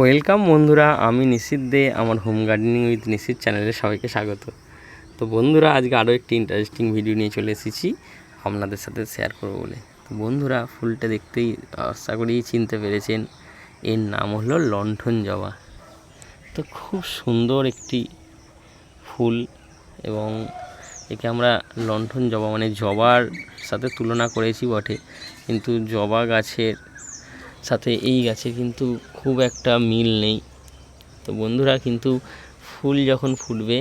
Welcome বন্ধুরা, আমি নিশিত দে, আমার হোম গার্ডেনিং উইথ নিশিত চ্যানেলে সবাইকে স্বাগত। তো বন্ধুরা, আজকে আরও একটি ইন্টারেস্টিং ভিডিও নিয়ে চলে এসেছি, আপনাদের সাথে শেয়ার করব বলে। তো বন্ধুরা, ফুলটা দেখতেই আশা করি চিনতে পেরেছেন, এর নাম হলো লণ্ঠন জবা। তো খুব সুন্দর একটি ফুল এবং একে আমরা লণ্ঠন জবা মানে জবার সাথে তুলনা করেছি বটে, কিন্তু জবা গাছের সাথে এই গাছের কিন্তু খুব একটা মিল নেই। তো বন্ধুরা কিন্তু ফুল যখন ফুটবে,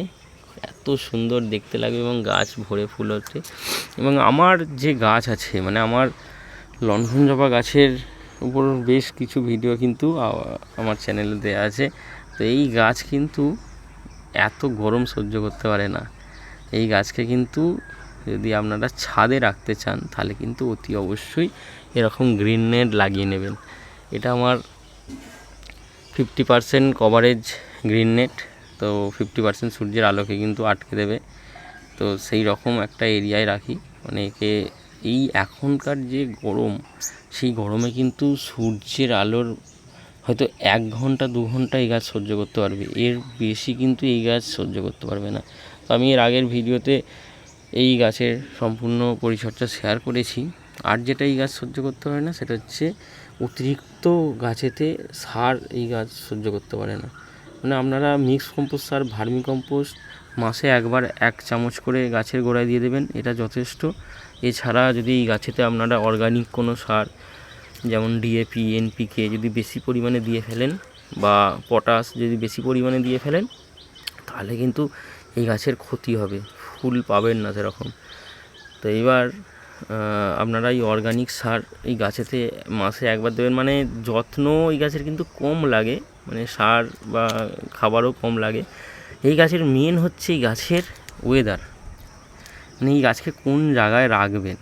এত সুন্দর দেখতে লাগবে এবং গাছ ভরে ফুল ওঠে এবং আমার যে গাছ আছে মানে আমার লণ্ঠন জবা গাছের উপর বেশ কিছু ভিডিও কিন্তু আমার চ্যানেলে দেওয়া আছে। তো এই গাছ কিন্তু এত গরম সহ্য করতে পারে না। এই গাছকে কিন্তু যদি আপনারা ছাদে রাখতে চান, তাহলে কিন্তু অতি অবশ্যই এরকম গ্রিন নেট লাগিয়ে নেবেন। এটা আমার fifty percent coverage green net তো ফিফটি পারসেন্ট সূর্যের আলোকে কিন্তু আটকে দেবে। তো সেই রকম একটা এরিয়ায় রাখি। মানে একে, এই এখনকার যে গরম, সেই গরমে কিন্তু সূর্যের আলোর হয়তো এক ঘণ্টা, দু ঘণ্টা এই গাছ সহ্য করতে পারবে। এর বেশি কিন্তু এই গাছ সহ্য করতে পারবে না। তো আমি এর আগের ভিডিওতে এই গাছের সম্পূর্ণ পরিচর্যা শেয়ার করেছি। আর যেটা এই গাছ সহ্য করতে পারে না, সেটা হচ্ছে অতিরিক্ত গাছেতে সার এই গাছ সহ্য করতে পারে না। মানে আপনারা মিক্স কম্পোস্ট সার ভার্মি কম্পোস্ট মাসে একবার এক চামচ করে গাছের গোড়ায় দিয়ে দেবেন, এটা যথেষ্ট। এছাড়া যদি এই গাছেতে আপনারা অর্গানিক কোনো সার, যেমন ডিএপি এনপিকে যদি বেশি পরিমাণে দিয়ে ফেলেন বা পটাশ যদি বেশি পরিমাণে দিয়ে ফেলেন, তাহলে কিন্তু এই গাছের ক্ষতি হবে, ফুল পাবেন না সেরকম। তো এবার আপনারা এই অর্গানিক সার এই গাছেতে মাসে একবার দেবেন। মানে যত্ন এই গাছের কিন্তু কম লাগে মানে সার বা খাবারও কম লাগে। এই গাছের মেন হচ্ছে এই গাছের ওয়েদার মানে এই গাছকে কোন জায়গায় রাখবেন?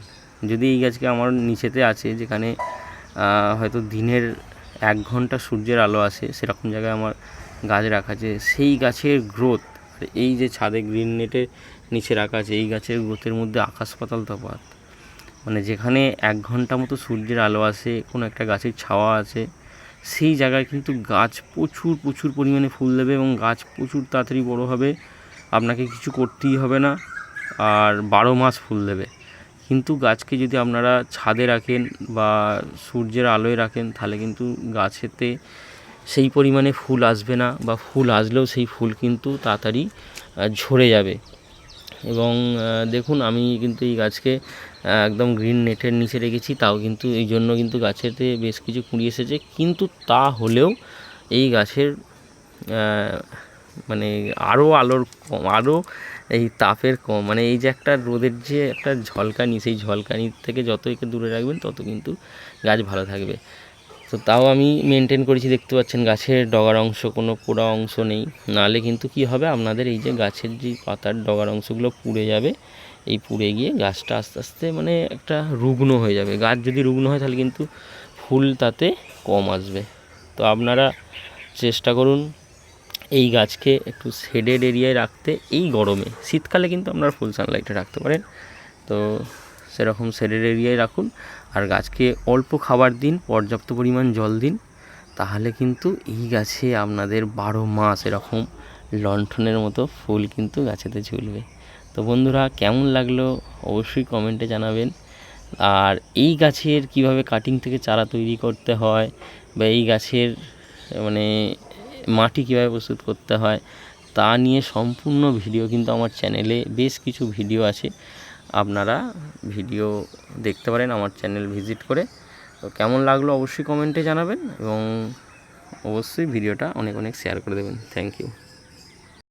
যদি এই গাছকে আমার নিচেতে আছে, যেখানে হয়তো দিনের এক ঘণ্টা সূর্যের আলো আসে, সেরকম জায়গায় আমার গাছ রাখা আছে। সেই গাছের গ্রোথ এই যে ছাদে গ্রিন নেটের নিচে রাখা আছে, এই গাছের গ্রোথের মধ্যে আকাশ পাতাল তফাৎ। মানে যেখানে এক ঘণ্টা মতো সূর্যের আলো আসে, কোনো একটা গাছের ছাওয়া আছে, সেই জায়গায় কিন্তু গাছ প্রচুর প্রচুর পরিমাণে ফুল দেবে এবং গাছ প্রচুর তাড়াতাড়ি বড় হবে। আপনাকে কিছু করতেই হবে না, আর বারো মাস ফুল দেবে। কিন্তু গাছকে যদি আপনারা ছাদে রাখেন বা সূর্যের আলোয় রাখেন, তাহলে কিন্তু গাছেতে সেই পরিমাণে ফুল আসবে না বা ফুল আসলেও সেই ফুল কিন্তু তাড়াতাড়ি ঝরে যাবে। এবং দেখুন, আমি কিন্তু এই গাছকে একদম গ্রিন নেটের নিচে রেখেছি, তাও কিন্তু এই জন্য কিন্তু গাছেতে বেশ কিছু কুঁড়ি এসেছে। কিন্তু তা হলেও এই গাছের মানে আরও আলোর কম আরও এই তাপের কম মানে এই যে একটা রোদের যে একটা ঝলকানি, সেই ঝলকানির থেকে যত একে দূরে রাখবেন, তত কিন্তু গাছ ভালো থাকবে। তো তাও আমি মেনটেন করেছি, দেখতে পাচ্ছেন গাছের ডগার অংশ, কোনো পোড়া অংশ নেই। নাহলে কিন্তু কি হবে, আপনাদের এই যে গাছের যে পাতার ডগার অংশগুলো পুড়ে যাবে, এই পুড়ে গিয়ে গাছটা আস্তে আস্তে মানে একটা রুগ্ন হয়ে যাবে। গাছ যদি রুগ্ন হয়, তাহলে কিন্তু ফুল তাতে কম আসবে। তো আপনারা চেষ্টা করুন এই গাছকে একটু শেডেড এরিয়ায় রাখতে, এই গরমে। শীতকালে কিন্তু আপনারা ফুল সানলাইটে রাখতে পারেন। তো সেরকম শেডেড এরিয়ায় রাখুন। আর গাছকে অল্প খাবার দিন, পর্যাপ্ত পরিমাণ জল দিন। তাহলে কিন্তু এই গাছে আপনাদের বারো মাস এরকম লণ্ঠনের মতো ফুল কিন্তু গাছেতে ঝুলবে। তো বন্ধুরা, কেমন লাগল অবশ্যই কমেন্টে জানাবেন। আর এই গাছের কীভাবে কাটিং থেকে চারা তৈরি করতে হয় বা এই গাছের মানে মাটি কীভাবে প্রস্তুত করতে হয়, তা নিয়ে সম্পূর্ণ ভিডিও কিন্তু আমার চ্যানেলে বেশ কিছু ভিডিও আছে। আপনারা ভিডিও দেখতে পারেন, আমার চ্যানেল ভিজিট করে। তো কেমন লাগল অবশ্যই কমেন্টে জানাবেন এবং অবশ্যই ভিডিওটা অনেক অনেক শেয়ার করে দেবেন। Thank you